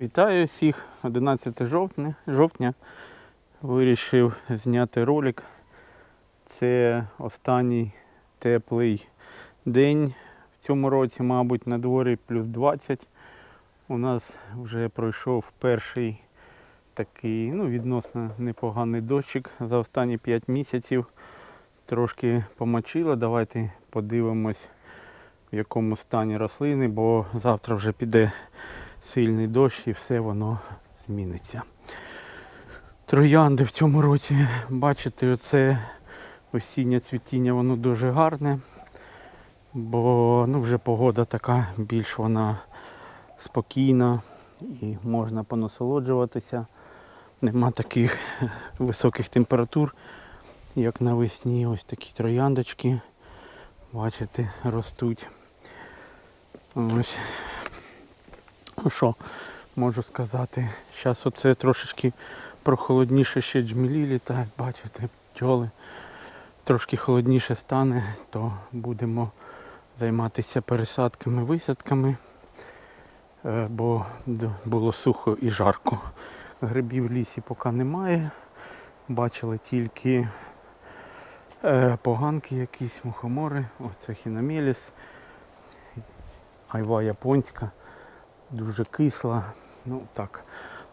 Вітаю всіх! 11 жовтня. жовтня. Вирішив зняти ролик. Це останній теплий день в цьому році, мабуть, на дворі плюс 20. У нас вже пройшов перший такий ну, відносно непоганий дощик за останні 5 місяців. Трошки помочило. Давайте подивимось, в якому стані рослини, бо завтра вже піде сильний дощ і все воно зміниться. Троянди в цьому році, бачите, оце осіннє цвітіння, воно дуже гарне, бо ну, вже погода така більш вона спокійна і можна понасолоджуватися. Нема таких високих температур, як навесні. Ось такі трояндочки, бачите, ростуть. Ось Ну що, можу сказати, зараз оце трошечки прохолодніше ще джмілі літають, бачите, пчоли. Трошки холодніше стане, то будемо займатися пересадками, висадками, е, бо було сухо і жарко. Грибів в лісі поки немає. Бачили тільки е, поганки якісь, мухомори, оце хіномеліс, айва японська дуже кисла. Ну так,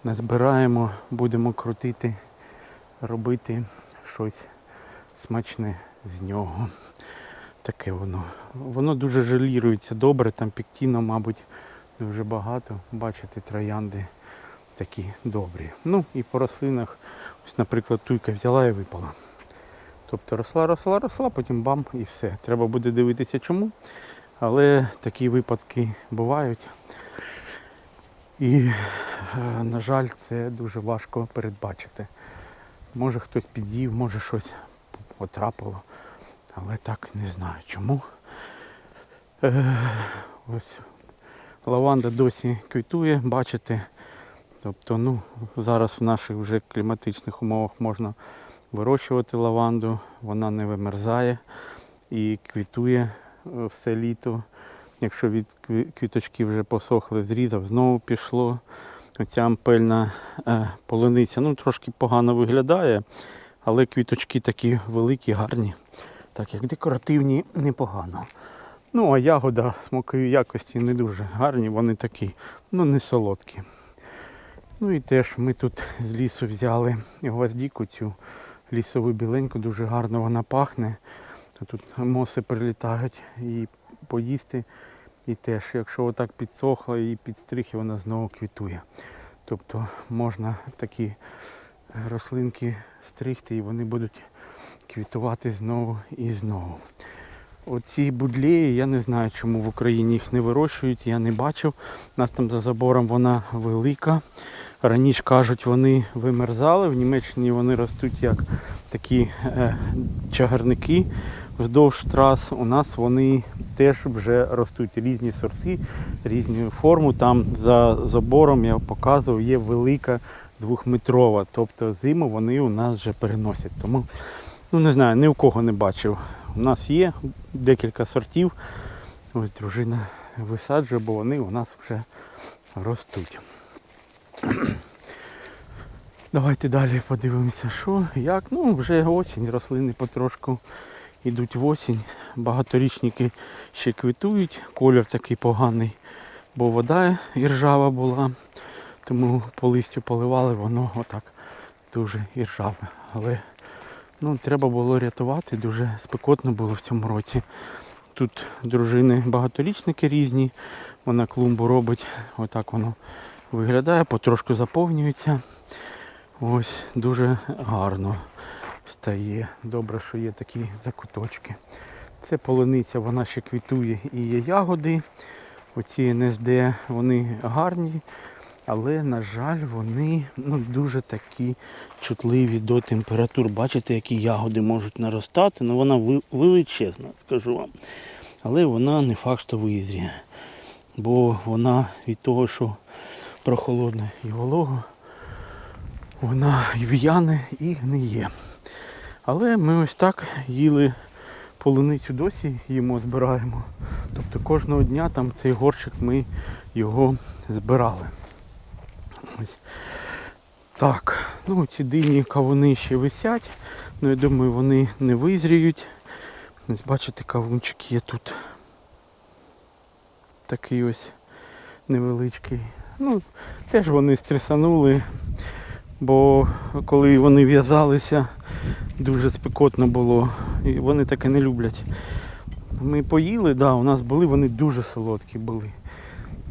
назбираємо, будемо крутити, робити щось смачне з нього. Таке воно. Воно дуже желірується добре, там піктіна, мабуть, дуже багато. Бачите, троянди такі добрі. Ну і по рослинах, ось, наприклад, туйка взяла і випала. Тобто росла, росла, росла, потім бам і все. Треба буде дивитися чому. Але такі випадки бувають. І, е, на жаль, це дуже важко передбачити. Може хтось під'їв, може щось потрапило, але так не знаю чому. Е, ось лаванда досі квітує, бачите. Тобто, ну, зараз в наших вже кліматичних умовах можна вирощувати лаванду, вона не вимерзає і квітує е, все літо. Якщо від квіточки вже посохли, зрізав, знову пішло. Оця ампельна е, полуниця ну, трошки погано виглядає, але квіточки такі великі, гарні, так як декоративні, непогано. Ну, а ягода смакової якості не дуже гарні, вони такі, ну не солодкі. Ну і теж ми тут з лісу взяли гвоздіку, цю лісову біленьку, дуже гарно вона пахне. Тут моси прилітають і поїсти. І теж, якщо отак підсохла і підстриг, і вона знову квітує. Тобто можна такі рослинки стригти і вони будуть квітувати знову і знову. Оці будлеї, я не знаю, чому в Україні їх не вирощують, я не бачив. У нас там за забором вона велика. Раніше кажуть, вони вимерзали. В Німеччині вони ростуть як такі е, чагарники вздовж трас. У нас вони теж вже ростуть різні сорти, різні форми. Там за забором я показував, є велика двохметрова. Тобто зиму вони у нас вже переносять. Тому ну не знаю, ні у кого не бачив. У нас є декілька сортів. Ось дружина висаджує, бо вони у нас вже ростуть. Давайте далі подивимося, що, як. Ну, вже осінь, рослини потрошку йдуть в осінь. Багаторічники ще квітують, колір такий поганий, бо вода іржава була, тому по листю поливали, воно отак дуже іржаве. Але ну, треба було рятувати, дуже спекотно було в цьому році. Тут дружини багаторічники різні, вона клумбу робить, отак воно виглядає, потрошку заповнюється. Ось дуже гарно стає. Добре, що є такі закуточки. Це полуниця, вона ще квітує і є ягоди. Оці НСД, вони гарні, але, на жаль, вони ну, дуже такі чутливі до температур. Бачите, які ягоди можуть наростати. Ну, вона величезна, скажу вам. Але вона не факт, що визріє. Бо вона від того, що прохолодна і волого, вона в'яне і гниє. Але ми ось так їли полуницю досі їмо, збираємо. Тобто кожного дня там цей горщик ми його збирали. Ось. Так, ну ці дині кавуни ще висять. Ну я думаю, вони не визріють. Ось бачите, кавунчик є тут. Такий ось невеличкий. Ну, теж вони стресанули, бо коли вони в'язалися, дуже спекотно було. І вони таке не люблять. Ми поїли, да, у нас були, вони дуже солодкі були.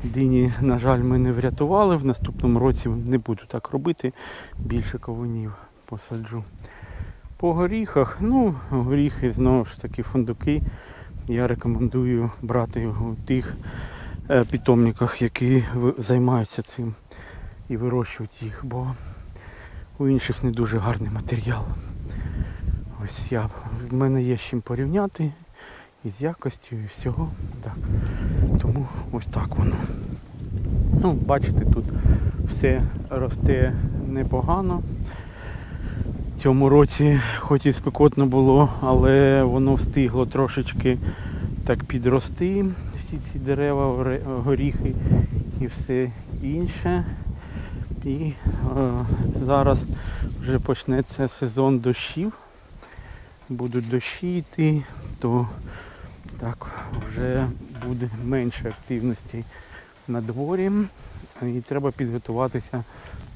Дині, на жаль, ми не врятували. В наступному році не буду так робити. Більше кавунів посаджу. По горіхах, ну, горіхи знову ж таки фундуки. Я рекомендую брати у тих е, питомниках, які займаються цим і вирощують їх, бо у інших не дуже гарний матеріал. Ось я, в мене є з чим порівняти і з якостю, і всього. Так. Тому ось так воно. Ну, бачите, тут все росте непогано. Цьому році, хоч і спекотно було, але воно встигло трошечки так підрости, всі ці дерева, горіхи і все інше. І е, зараз вже почнеться сезон дощів. Будуть дощі йти, то так вже буде менше активності на дворі і треба підготуватися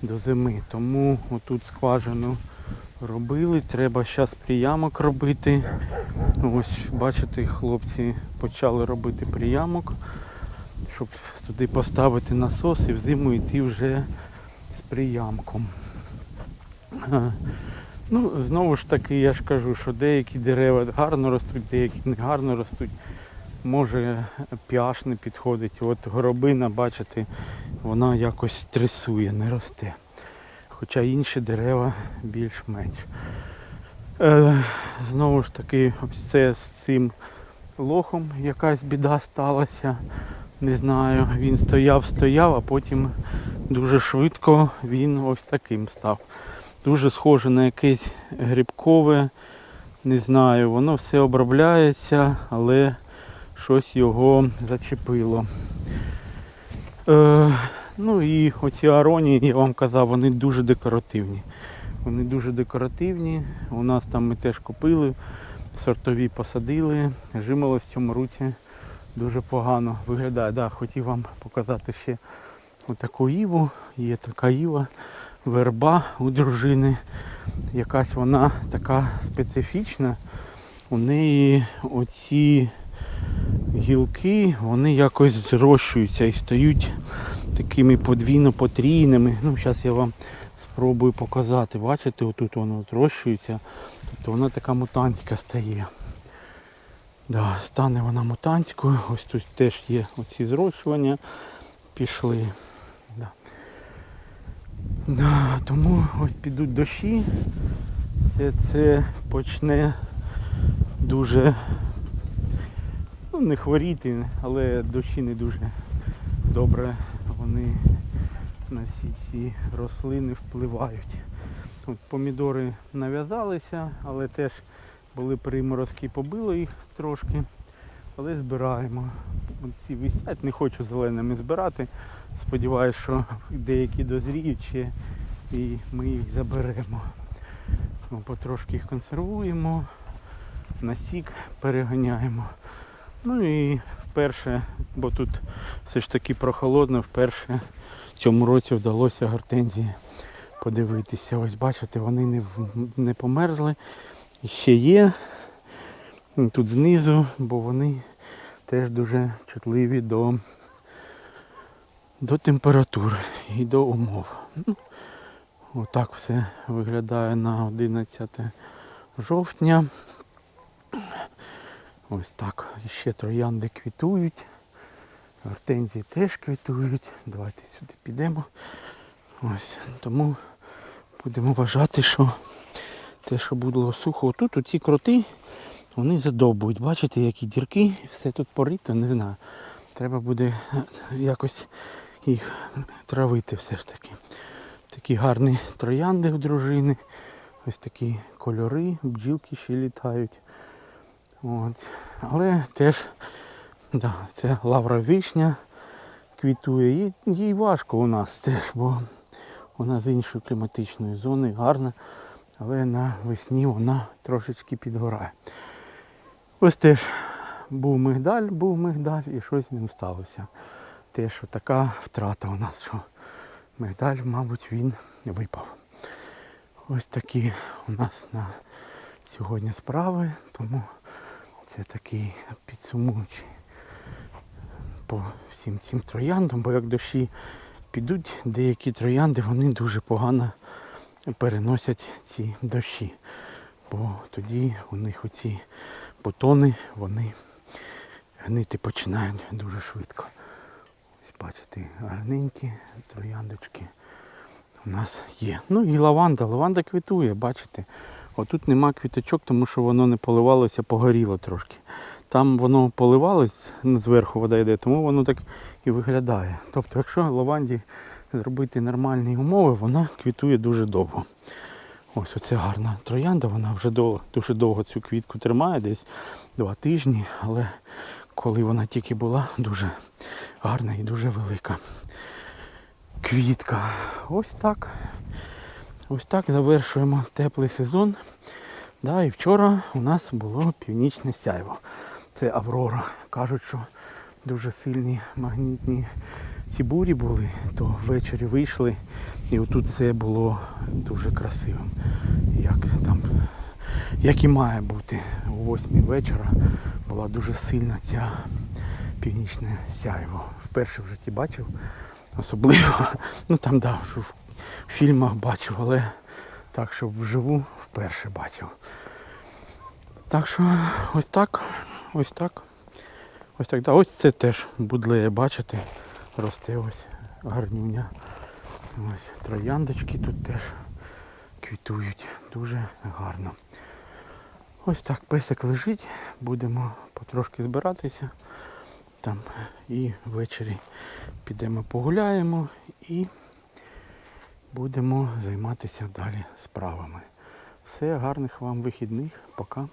до зими. Тому отут скважину робили, треба зараз приямок робити. Ось бачите, хлопці почали робити приямок, щоб туди поставити насос і взиму йти вже приямком. Ну, знову ж таки, я ж кажу, що деякі дерева гарно ростуть, деякі не гарно ростуть. Може піаш не підходить. От горобина, бачите, вона якось стресує, не росте. Хоча інші дерева більш-менш. Е, знову ж таки, це з цим лохом якась біда сталася. Не знаю, він стояв, стояв, а потім дуже швидко він ось таким став. Дуже схоже на якесь грибкове, не знаю, воно все обробляється, але щось його зачепило. Е, ну і оці аронії, я вам казав, вони дуже декоративні. Вони дуже декоративні. У нас там ми теж купили, сортові посадили. Жимоло в цьому році дуже погано виглядає. Да, хотів вам показати ще отаку іву. Є така іва, верба у дружини. Якась вона така специфічна. У неї оці гілки, вони якось зрощуються і стають такими подвійно потрійними. Ну, зараз я вам спробую показати. Бачите, отут воно зрощується. Тобто вона така мутантська стає. Да, стане вона мутантською. Ось тут теж є оці зрощування. Пішли. Да. Да, тому ось підуть дощі. Все це почне дуже ну, не хворіти, але дощі не дуже добре вони на всі ці рослини впливають. От помідори нав'язалися, але теж були приморозки, побило їх трошки, але збираємо. Ці висять, не хочу зеленими збирати. Сподіваюсь, що деякі дозріють ще і ми їх заберемо. Ну, потрошки їх консервуємо, на сік переганяємо. Ну і вперше, бо тут все ж таки прохолодно, вперше в цьому році вдалося гортензії подивитися. Ось бачите, вони не, не померзли. Ще є тут знизу, бо вони теж дуже чутливі до, до температур і до умов. Ну, Отак все виглядає на 11 жовтня. Ось так. Ще троянди квітують. Гортензії теж квітують. Давайте сюди підемо. Ось. Тому будемо вважати, що те, що було сухо. Тут оці кроти, вони задовбують. Бачите, які дірки, все тут порито, не знаю. Треба буде якось їх травити все ж таки. Такі гарні троянди у дружини. Ось такі кольори, бджілки ще літають. От. Але теж да, це лавра вишня квітує. Їй важко у нас теж, бо Вона з іншої кліматичної зони, гарна, але на весні вона трошечки підгорає. Ось теж був мигдаль, був мигдаль і щось з ним сталося. Те, що така втрата у нас, що мигдаль, мабуть, він випав. Ось такі у нас на сьогодні справи, тому це такий підсумуючий по всім цим трояндам, бо як дощі підуть, деякі троянди вони дуже погано переносять ці дощі. Бо тоді у них оці бутони, вони гнити починають дуже швидко. Ось бачите, гарненькі трояндочки у нас є. Ну і лаванда. Лаванда квітує, бачите. Отут нема квіточок, тому що воно не поливалося, погоріло трошки. Там воно поливалось, зверху вода йде, тому воно так і виглядає. Тобто, якщо лаванді зробити нормальні умови, вона квітує дуже довго. Ось оце гарна троянда, вона вже довго, дуже довго цю квітку тримає, десь два тижні, але коли вона тільки була, дуже гарна і дуже велика. Квітка. Ось так. Ось так завершуємо теплий сезон. Да, і вчора у нас було північне сяйво. Це Аврора. Кажуть, що дуже сильні магнітні ці бурі були, то ввечері вийшли, і отут все було дуже красивим. Як там, як і має бути. О 8 вечора була дуже сильна ця північне сяйво. Вперше в житті бачив. Особливо, ну там да, в фільмах бачив, але так, щоб вживу вперше бачив. Так що ось так, ось так. Ось так. Да, ось це теж будлеє, бачите, росте ось гарнюня. Ось трояндочки тут теж квітують. Дуже гарно. Ось так песик лежить, будемо потрошки збиратися. Там і ввечері підемо погуляємо і будемо займатися далі справами. Все, гарних вам вихідних. Пока.